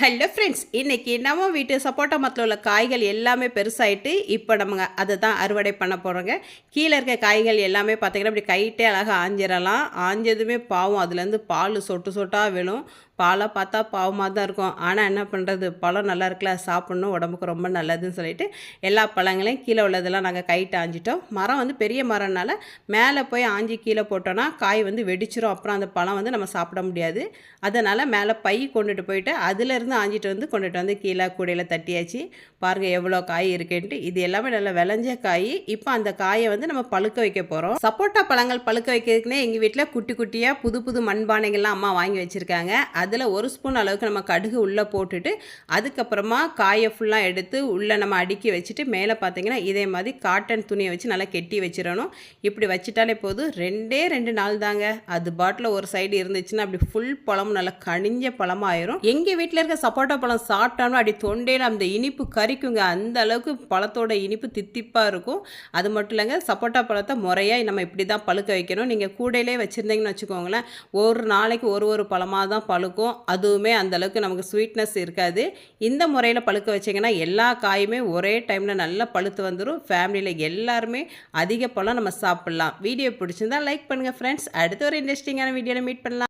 Hello friends இன்றைக்கி நம்ம வீட்டு சப்போட்டா மரத்தில் உள்ள காய்கள் எல்லாமே பெருசாகிட்டு இப்போ நம்ம அதை தான் அறுவடை பண்ண போகிறோங்க கீழே இருக்க காய்கள் எல்லாமே பார்த்திங்கன்னா இப்படி கைட்டே அழகாக ஆஞ்சிடலாம் ஆஞ்சதுமே பாவம் அதுலேருந்து பால் சொட்டு சொட்டாக விழும். பாலை பார்த்தா பாவமாக தான் இருக்கும். ஆனால் என்ன பண்ணுறது பழம் நல்லா இருக்குல்ல சாப்பிட்ணும் உடம்புக்கு ரொம்ப நல்லதுன்னு சொல்லிட்டு எல்லா பழங்களையும் கீழே உள்ளதெல்லாம் நாங்கள் கைட்டு ஆஞ்சிட்டோம் மரம் வந்து பெரிய மரம்னால மேலே போய் ஆஞ்சி கீழே போட்டோன்னா காய் வந்து வெடிச்சிரும். அப்புறம் அந்த பழம் வந்து நம்ம சாப்பிட முடியாது. அதனால் மேலே பை கொண்டுட்டு போயிட்டு அதுலேருந்து ஆஞ்சிட்டு வந்து கொண்டுட்டு வந்து கீழே கூடையில் தட்டியாச்சு. பாருங்கள் எவ்வளோ காய் இருக்குன்ட்டு. இது எல்லாமே நல்லா விளைஞ்ச காய். இப்போ அந்த காயை வந்து நம்ம பழுக்க வைக்க போகிறோம் சப்போட்டா பழங்கள் பழுக்க வைக்கிறதுக்குனே எங்கள் வீட்டில் குட்டி குட்டியாக புது புது மண்பானைகள்லாம் அம்மா வாங்கி வச்சுருக்காங்க. அதில் ஒரு ஸ்பூன் அளவுக்கு நம்ம கடுகு உள்ளே போட்டுட்டு அதுக்கப்புறமா காயை ஃபுல்லாக எடுத்து உள்ளே நம்ம அடுக்கி வச்சுட்டு மேலே பார்த்தீங்கன்னா இதே மாதிரி காட்டன் துணியை வச்சு நல்லா கெட்டி வச்சிடணும். இப்படி வச்சுட்டாலே போதும். ரெண்டே ரெண்டு நாள் தாங்க. அது பாட்டில் ஒரு சைடு இருந்துச்சுன்னா அப்படி ஃபுல் பழமும் நல்லா கனிஞ்ச பழமாக ஆயிரும் எங்கள் வீட்டில் இருக்க சப்போட்டா பழம் சாப்பிட்டாலும் அப்படி தொண்டையில் அந்த இனிப்பு கறிக்குங்க அந்த அளவுக்கு பழத்தோட இனிப்பு தித்திப்பாக இருக்கும். அது மட்டும் இல்லைங்க சப்போட்டா பழத்தை முறையாக நம்ம இப்படி தான் பழுக்க வைக்கணும். நீங்கள் கூடையிலே வச்சுருந்தீங்கன்னு வச்சுக்கோங்களேன். ஒரு நாளைக்கு ஒரு ஒரு பழமாக தான் பழுக்கும். அதுவுமே அந்தளவுக்கு நமக்கு ஸ்வீட்னஸ் இருக்காது. இந்த முறையில் பழுக்க வச்சிங்கன்னா எல்லா காயுமே ஒரே டைமில் நல்லா பழுத்து வந்துடும் ஃபேமிலியில் எல்லாருமே அதிக பழம் நம்ம சாப்பிட்லாம். வீடியோ பிடிச்சிருந்தா லைக் பண்ணுங்கள் ஃப்ரெண்ட்ஸ் அடுத்த ஒரு இன்ட்ரெஸ்டிங்கான வீடியோவில் மீட் பண்ணலாம்.